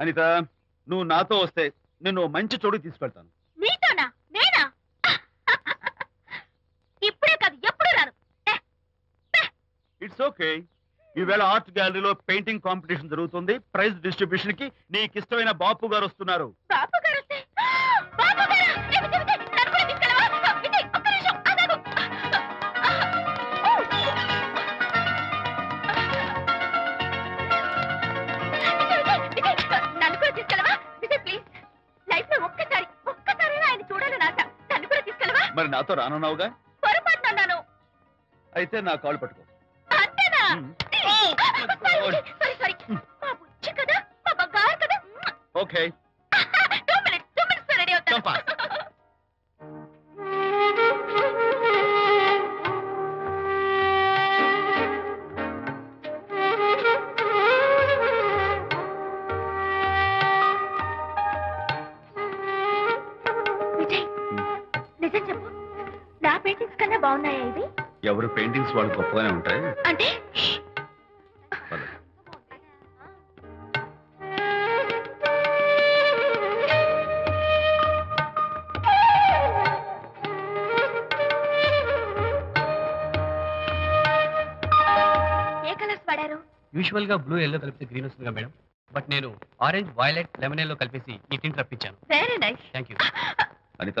అనిత నువ్వు నాతో వస్తే నిన్ను ఓ మంచి చోటుకి తీసుకెళ్తాను. నీతోనా నేనా? ఇప్పుడే కాదు ఎప్పుడు రాను. ఇట్స్ ఓకే ఈవేళ ఆర్ట్ గ్యాలరీలో పెయింటింగ్ కాంపిటీషన్ జరుగుతుంది. ప్రైజ్ డిస్ట్రిబ్యూషన్కి నీకు ఇష్టమైన బాపు గారు వస్తున్నారు. బాబు మరి నాతో రానున్నావుగా? పొరపాటున అన్నాను. అయితే నా కాళ్ళు పట్టుకో. అంతేనా? నిజం చెప్పు. నా పెయింటింగ్స్ కన్నా బాగున్నాయా ఇవి? ఎవరు పెయింటింగ్స్ వాళ్ళు గొప్పగానే ఉంటాయి. అంటే? పద. ఏ కలర్స్ వాడారు? యూజువల్గా బ్లూ ఎల్లో కలిపితే గ్రీన్ వస్తుందిగా మేడం. బట్ నేను ఆరెంజ్ వైలెట్ లెమన్ ఎల్లో కలిపేసి ఈ tint రప్పించాను. Very nice thank you Anitha?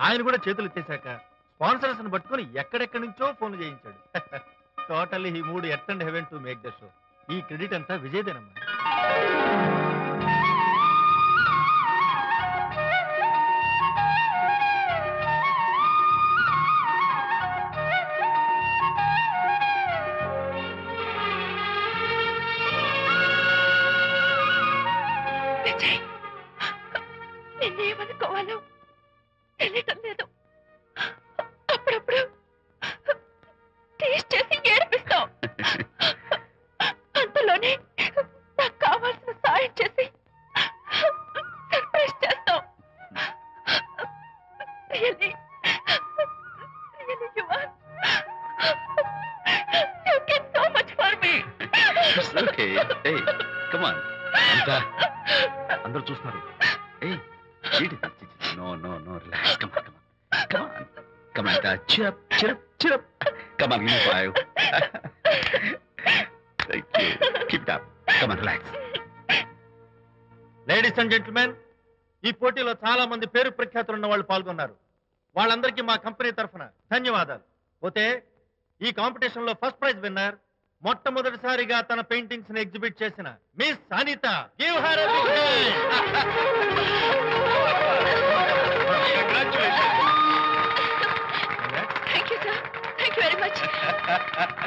ఆయన కూడా చేతులు ఎత్తేశాక స్పాన్సర్స్ని పట్టుకొని ఎక్కడెక్కడి నుంచో ఫోన్ చేయించాడు. టోటల్లీ ఈ మూడు earth and heaven to make the show. ఈ క్రెడిట్ అంతా విజయ్దేనమ్మా. నిన్నేమనుకోవాలో? తెలియటం లేదు అప్పుడప్పుడు టేస్ట్ చేసి ఏడిపిస్తావు అంతలోనే నాకు కావాల్సిన సాయం చేసి సర్ప్రైజ్ చేస్తావు really you are. You get so much for me. Okay ఏయ్ కమాన్ అంతా అందరూ చూస్తున్నారు ఏయ్ ఏంటి no no no relax come on cheer up cheer up cheer up. Come on give five thank you keep it up come on relax ladies and gentlemen ఈ పోటీలో చాలా మంది పేరు ప్రఖ్యాతులు ఉన్న వాళ్ళు పాల్గొన్నారు. వాళ్ళందరికీ మా కంపెనీ తరఫున ధన్యవాదాలు. పోతే ఈ కాంపిటీషన్లో ఫస్ట్ ప్రైజ్ విన్నర్ మొట్టమొదటిసారిగా తన పెయింటింగ్స్ని ఎగ్జిబిట్ చేసిన miss Anitha give her very much.